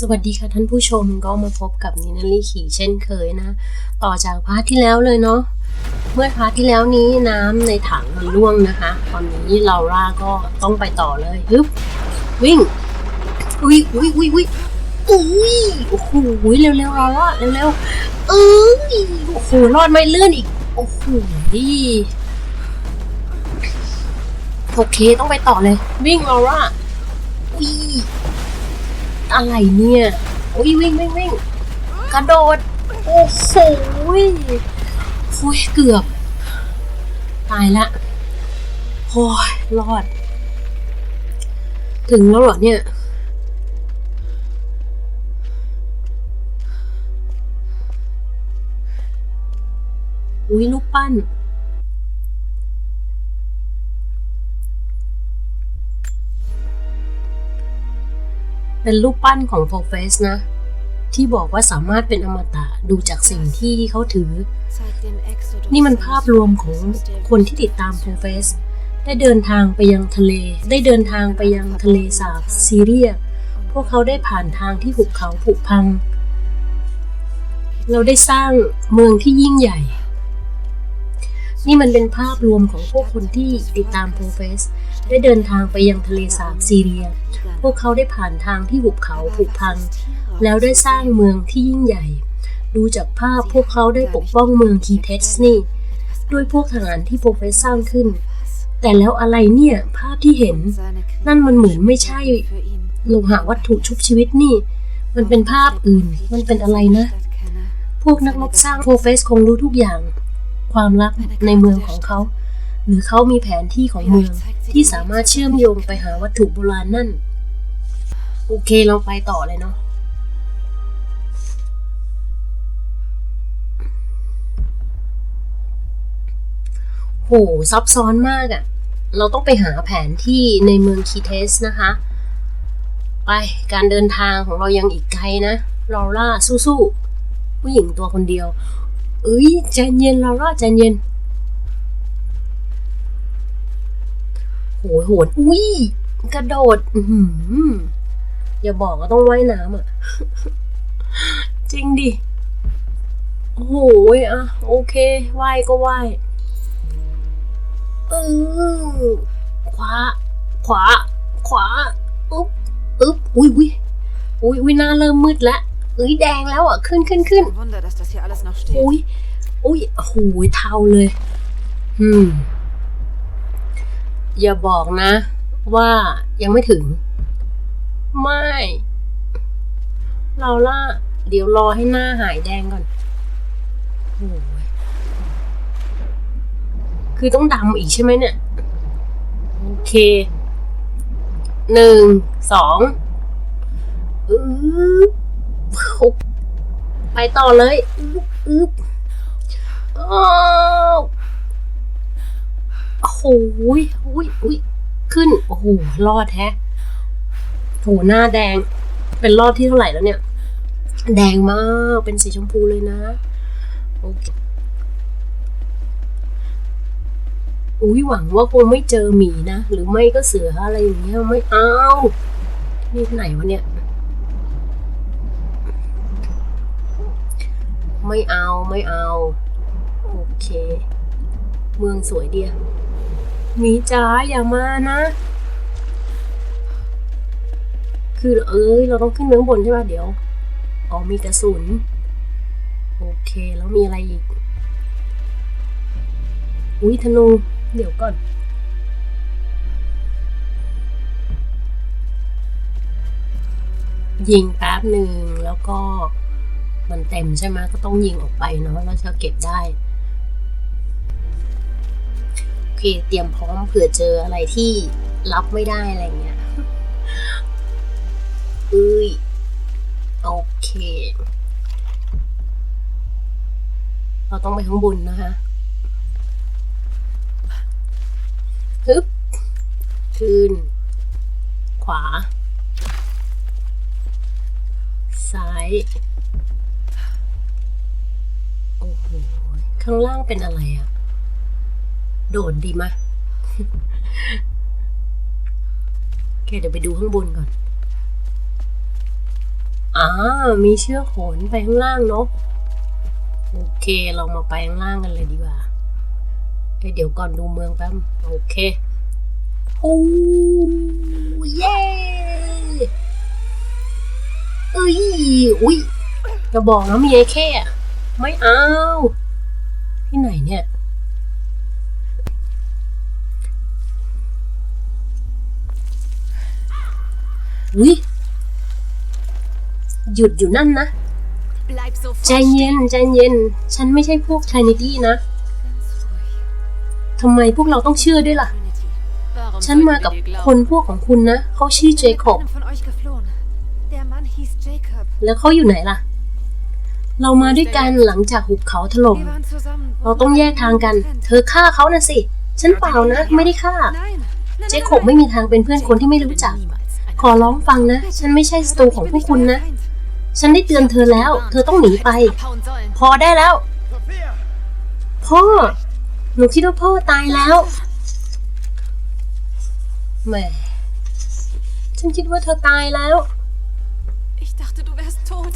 สวัสดีค่ะท่านผู้ชมก็มาพบกับนินาลีขี่เช่นเคยนะ ต่อจากพาร์ทที่แล้วเลยเนาะเมื่อพาร์ทที่แล้วนี้น้ำในถังมันร่วงนะคะ ตอนนี้เราร่าก็ต้องไปต่อเลยฮึบวิ่งอุ้ยอุ้ยอุ้ยอุ้ยอุ้ยโอ้โหเร็วเร็วเราเร็วเร็วเอ้ยโอ้โหรอดไม่เลื่อนอีกโอ้โหโอเคต้องไปต่อเลย วิ่งเราอะอุ้ย อะไรเนี่ยอุ้ยวิ่งวิ่งวิ่งกระโดด โอ้โหยโอ้ยเกือบ ตายละโอ้ยรอด ถึงแล้วเหรอเนี่ยอุ้ยลูกปั้น เป็นรูปปั้นของโฟเฟสนะ ที่บอกว่าสามารถเป็นอมตะดูจากสิ่งที่เขาถือ นี่มันภาพรวมของคนที่ติดตามโฟเฟสได้เดินทางไปยังทะเล ได้เดินทางไปยังทะเลสาบซีเรีย พวกเขาได้ผ่านทางที่หุบเขาผุพัง เราได้สร้างเมืองที่ยิ่งใหญ่ นี่มันเป็นภาพรวมของพวกคนที่ติดตามโปรเฟส ได้เดินทางไปยังทะเลสาบซีเรีย พวกเขาได้ผ่านทางที่หุบเขาผุพัง แล้วได้สร้างเมืองที่ยิ่งใหญ่ ดูจากภาพพวกเขาได้ปกป้องเมืองคีเทสนี่ด้วยพวกทหารที่โปรเฟสสร้างขึ้น แต่แล้วอะไรเนี่ย ภาพที่เห็น นั่นมันเหมือนไม่ใช่โลหะวัตถุชุบชีวิตนี่ มันเป็นภาพอื่น มันเป็นอะไรนะ พวกนักรบสร้างโปรเฟสคงรู้ทุกอย่าง ความลับในเมืองของเขา หรือเขามีแผนที่ของเมืองที่สามารถเชื่อมโยงไปหาวัตถุโบราณนั่น โอเคเราไปต่อเลยเนาะโหซับซ้อนมากอะ่ะ เราต้องไปหาแผนที่ในเมืองคีเทสนะคะ ไปการเดินทางของเรายังอีกไกลนะลอร่าสู้ๆผู้หญิงตัวคนเดียว เอ้ยใจเย็นลอร่าใจเย็น โหยโหดอุ้ยกระโดด อือหืออย่าบอกว่าต้องว่ายน้ำอะ จริงดิ โอ้โหยอะ โอเคว่ายก็ว่ายเออขวา ขวา ขวา อึ๊บ อึ๊บ อุ้ยอุ้ยอุ้ยอุ้ยหน้าเริ่มมืดแล้วเอ้ยแดงแล้วอะ ขึ้นขึ้นขึ้น Wunder, dass das hier alles noch อุ้ย steht. อุ้ยโอ้โหเทาเลย อืม อย่าบอกนะ ว่ายังไม่ถึง ไม่ เราล่ะ เดี๋ยวรอให้หน้าหายแดงก่อนโอ้ยคือต้องดำอีกใช่ไหมเนี่ย โอเค หนึ่ง สองอึ๊บไปต่อเลยอึ๊บอึ๊บอ้าว โอ้โหยอุ้ยอุ้ยขึ้น โอ้โห รอดแฮะโหหน้าแดง เป็นรอบที่เท่าไหร่แล้วเนี่ย แดงมาก เป็นสีชมพูเลยนะ โอเค อุ้ยหวังว่าคงไม่เจอหมีนะ หรือไม่ก็เสืออะไรอย่างเงี้ย ไม่เอานี่ไหนวะเนี่ย ไม่เอา ไม่เอา โอเค เมืองสวยเดียว หมีจ๋าอย่ามานะ คือเอ้ยเราต้องขึ้นเมืองบนใช่ป่ะเดี๋ยว อ๋อมีกระสุน โอเคแล้วมีอะไรอีก อุ้ยธนู เดี๋ยวก่อน ยิงแป๊บหนึ่งแล้วก็มันเต็มใช่ไหมก็ต้องยิงออกไปเนาะแล้วจะเก็บได้ เตรียมพร้อมเผื่อเจออะไรที่รับไม่ได้อะไรเงี้ยเอ้ยโอเค เราต้องไปข้างบนนะคะฮึบขึ้น ขวา ซ้าย โอ้โห ข้างล่างเป็นอะไรอะ โดดดีมะโอเคเดี๋ยวไปดูข้างบนก่อนอ่ามีเชือกโหนไปข้างล่างเนาะโอเคเรามาไปข้างล่างกันเลยดีกว่าเดี๋ยวก่อนดูเมืองแป๊บโอเคโอ้เย้เอ้ยอุ้ยจะบอกนะมีไอ้แค่ไม่เอาที่ไหนเนี่ย อุ้ยหยุดอยู่นั่นนะ ใจเย็นใจเย็น ฉันไม่ใช่พวก Trinity นะทำไมพวกเราต้องเชื่อด้วยล่ะ ฉันมากับคนพวกของคุณนะ เขาชื่อเจคอบแล้วเขาอยู่ไหนล่ะ เรามาด้วยกันหลังจากหุบเขาถล่ม เราต้องแยกทางกัน เธอฆ่าเขานะสิ ฉันเปล่านะ ไม่ได้ฆ่า เจคอบไม่มีทางเป็นเพื่อนคนที่ไม่รู้จัก ขอร้องฟังนะ ฉันไม่ใช่ศัตรูของพวกคุณนะ ฉันได้เตือนเธอแล้ว เธอต้องหนีไป abhauen sollen. พอได้แล้ว พ่อ หนูคิดว่าพ่อตายแล้วแหมฉันคิดว่าเธอตายแล้ว Ich dachte, du wärst tot.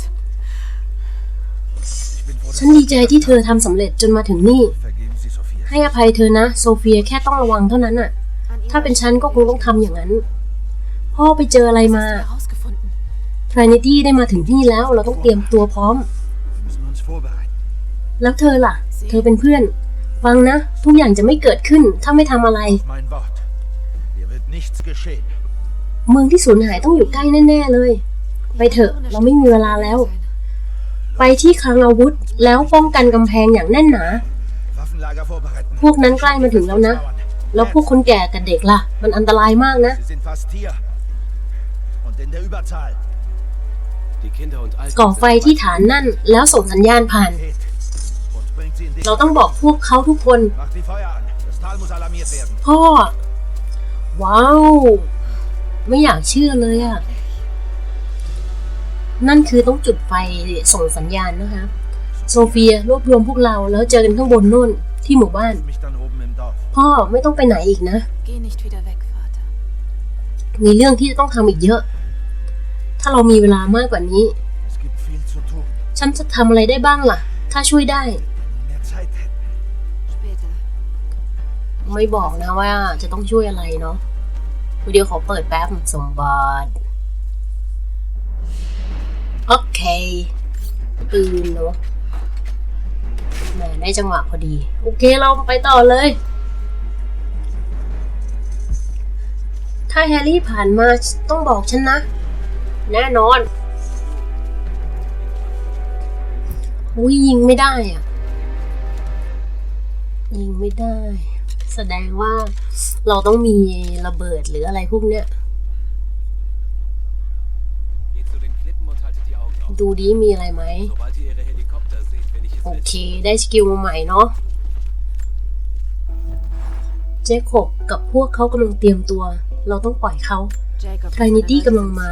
ฉันดีใจที่เธอทำสำเร็จจนมาถึงนี่ Vergeben Sie Sophia. ให้อภัยเธอนะ โซเฟียแค่ต้องระวังเท่านั้นน่ะถ้าเป็นฉันก็คงต้องทำอย่างนั้น พ่อไปเจออะไรมาทรินิตี้ได้มาถึงที่แล้ว เราต้องเตรียมตัวพร้อม แล้วเธอล่ะ เธอเป็นเพื่อน ฟังนะ ทุกอย่างจะไม่เกิดขึ้น ถ้าไม่ทำอะไร เมืองที่สูญหายต้องอยู่ใกล้แน่ ๆ เลย ไปเถอะ เราไม่มีเวลาแล้ว ไปที่คลังอาวุธ แล้วป้องกันกำแพงอย่างแน่นหนา พวกนั้นใกล้มาถึงแล้วนะ แล้วพวกคนแก่กับเด็กล่ะ มันอันตรายมากนะ ก่อ sind ไฟที่ฐานนั่นแล้วส่งสัญญาณผ่าน Geht. Und bringt sie in die เราต้องบอกพวกเขาทุกคน Macht die Feuer an. Das Tal muss alarmiert werden. พ่อ ว้าว ไม่อยากเชื่อเลยอะนั่นคือต้องจุดไฟส่งสัญญาณนะคะ โซเฟียรวบรวมพวกเราแล้วเจอกันข้างบนนู่นที่หมู่บ้าน Mich dann oben im Dorf. พ่อไม่ต้องไปไหนอีกนะ Geh nicht wieder weg, Vater. มีเรื่องที่จะต้องทำอีกเยอะ ถ้าเรามีเวลามากกว่านี้ ฉันจะทำอะไรได้บ้างล่ะ ถ้าช่วยได้ ไม่บอกนะว่าจะต้องช่วยอะไรเนาะเดี๋ยวขอเปิดแป๊บสมบัติโอเคปืนเนาะแหมได้จังหวะพอดี โอเคเราไปต่อเลย ถ้าแฮร์รี่ผ่านมาต้องบอกฉันนะ แน่นอนอุ้ยยิงไม่ได้อะ ยิงไม่ได้ แสดงว่าเราต้องมีระเบิดหรืออะไรพวกเนี้ย Geht zu den Klippen und haltet die Augen auf. ดูดีมีอะไรไหม Sobald ihr ihre Helikopter seht, wenn ich es โอ will. เค ได้สกิลมาใหม่เนาะเจคอบกับพวกเขากำลังเตรียมตัว เราต้องปล่อยเขา Jacob Trinity กำลังมา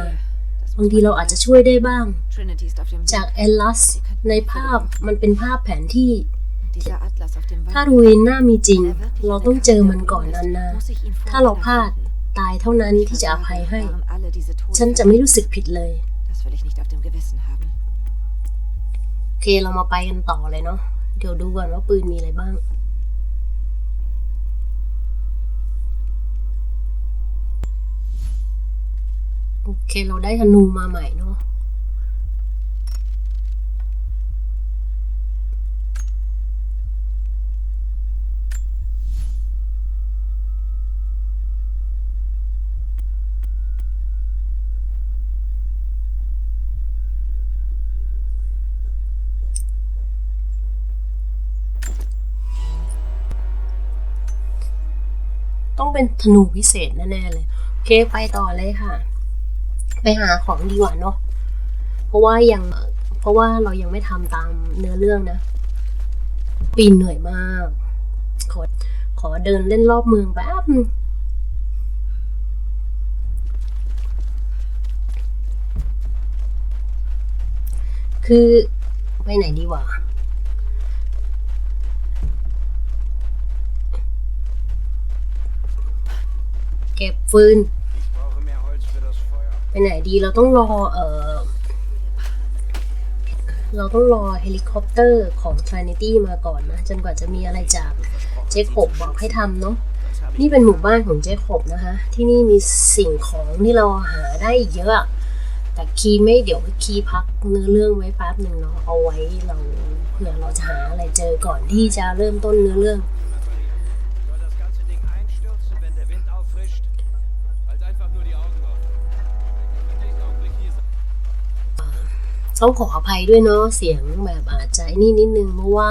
บางทีเราอาจจะช่วยได้บ้าง Trinity ist auf dem จากแอลลัสในภาพมันเป็นภาพแผนที่ Dieser Atlas auf dem ถ้า Wand. รูวินน่ามีจริง เราต้องเจอมันก่อนอันนา Muss ich ihn ถ้าเรา vorher พลาด finden. ตายเท่านั้นที่จะอภัยให้ Waren alle diese Toten ฉันจะไม่รู้สึกผิดเลย Das will ich nicht auf dem Gewissen haben. โอเคเรามาไปกันต่อเลยเนาะเดี๋ยวดูก่อนว่าปืนมีอะไรบ้าง โอเคเราได้ธนูมาใหม่เนาะต้องเป็นธนูพิเศษแน่ๆเลย โอเคไปต่อเลยค่ะ ไปหาของดีกว่าเนาะเพราะว่ายังเพราะว่าเรายังไม่ทำตามเนื้อเรื่องนะ ปีนเหนื่อยมาก ขอขอเดินเล่นรอบเมืองแป๊บนึงคือไปไหนดีวะเก็บฟืน ไปไหนดีเราต้องรอเออเราต้องรอเฮลิคอปเตอร์ของ Trinity มาก่อนนะ จนกว่าจะมีอะไรจากเจคอบบอกให้ทำเนาะนี่เป็นหมู่บ้านของเจคอบนะคะ ที่นี่มีสิ่งของที่เราหาได้อีกเยอะอะ แต่คีย์ไม่เดี๋ยวคีย์พักเนื้อเรื่องไว้แป๊บหนึ่งเนาะเอาไว้เราเผื่อเราจะหาอะไรเจอก่อนที่จะเริ่มต้นเนื้อเรื่อง ต้องขออภัยด้วยเนาะเสียงแบบอาจจะนี่นิดนึงเพราะว่า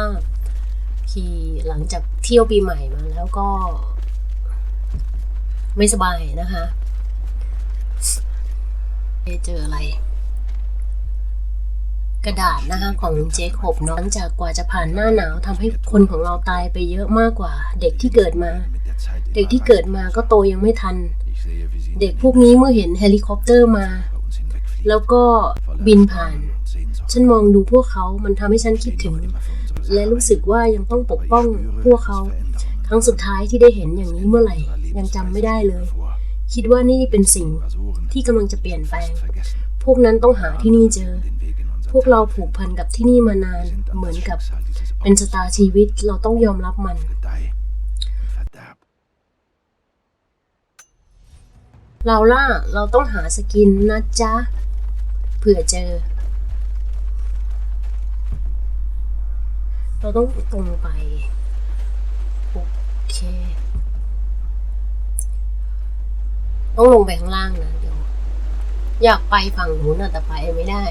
คีหลังจากเที่ยวปีใหม่มาแล้วก็ ไม่สบายนะคะเจออะไร กระดาษนะคะของเจคอบเนาะหลังจากกว่าจะผ่านหน้าหนาวทำให้คนของเราตายไปเยอะมากกว่า เด็กที่เกิดมา เด็กที่เกิดมาก็โตยังไม่ทัน เด็กพวกนี้เมื่อเห็นเฮลิคอปเตอร์มา แล้วก็บินผ่าน ฉันมองดูพวกเขา มันทำให้ฉันคิดถึง และรู้สึกว่ายังต้องปกป้องพวกเขา ครั้งสุดท้ายที่ได้เห็นอย่างนี้เมื่อไหร่ ยังจำไม่ได้เลย คิดว่านี่เป็นสิ่งที่กำลังจะเปลี่ยนแปลง พวกนั้นต้องหาที่นี่เจอ พวกเราผูกพันกับที่นี่มานาน เหมือนกับ เป็นชะตาชีวิต เราต้องยอมรับมันเราล่ะเราต้องหาสกินนะจ๊ะ เผื่อเจอ เราต้องตรงไป โอเค ต้องลงไปข้างล่างนะเดี๋ยว อยากไปฝั่งนู้นะแต่ไปไม่ได้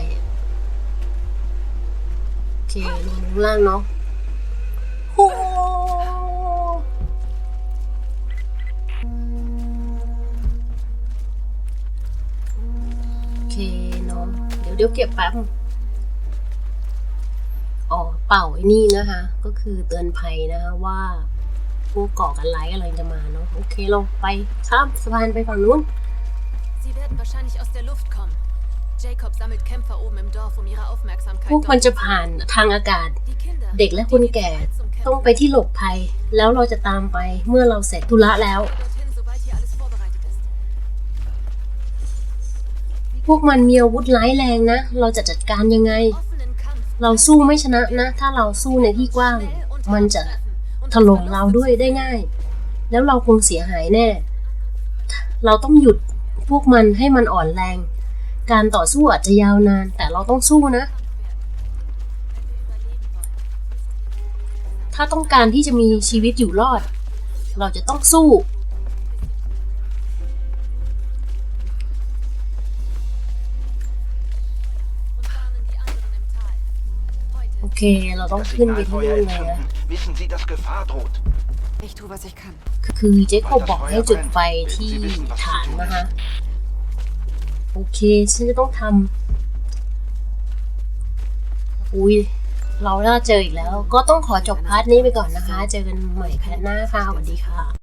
โอเค ลงข้างล่างเนาะโอ้โอเคเนาะเดี๋ยวเดี๋ยวเก็บแป๊บ เป่าไอ้นี่นะคะ ก็คือเตือนภัยนะคะว่าพวกก่อการร้ายอะไรจะมาเนาะโอเคเราไปข้ามสะพานไปฝั่งนู้น Sie werden wahrscheinlich aus der Luft kommen. Jacob sammelt Kämpfer oben im Dorf, um ihre Aufmerksamkeit พวกมันจะ dort- ผ่านทางอากาศ Die Kinder, เด็กและคนแก่ die bereit zum ต้อง Kämpfen ไปที่หลบภัย แล้วเราจะตามไปเมื่อเราเสร็จธุระแล้ว dorthin, sobald hier alles vorbereitet ist. พวกมันมีอาวุธร้ายแรงนะ เราจะจัดการยังไง Offenen Kampf เราสู้ไม่ชนะนะ ถ้าเราสู้ในที่กว้าง มันจะถล่มเราด้วยได้ง่าย แล้วเราคงเสียหายแน่ เราต้องหยุดพวกมันให้มันอ่อนแรง การต่อสู้อาจจะยาวนาน แต่เราต้องสู้นะ ถ้าต้องการที่จะมีชีวิตอยู่รอด เราจะต้องสู้ เค เราต้องขึ้นไปที่นู่นเลยนะ Wissen Sie, dass Gefahr droht? Ich tue, was ich kann. คือเจ๊เขาบอกให้จุดไฟที่ฐานนะคะ โอเค ฉันจะต้องทำอุ้ยเราน่าเจออีกแล้ว ก็ต้องขอจบพาร์ทนี้ไปก่อนนะคะ เจอกันใหม่แพทหน้าค่ะ สวัสดีค่ะ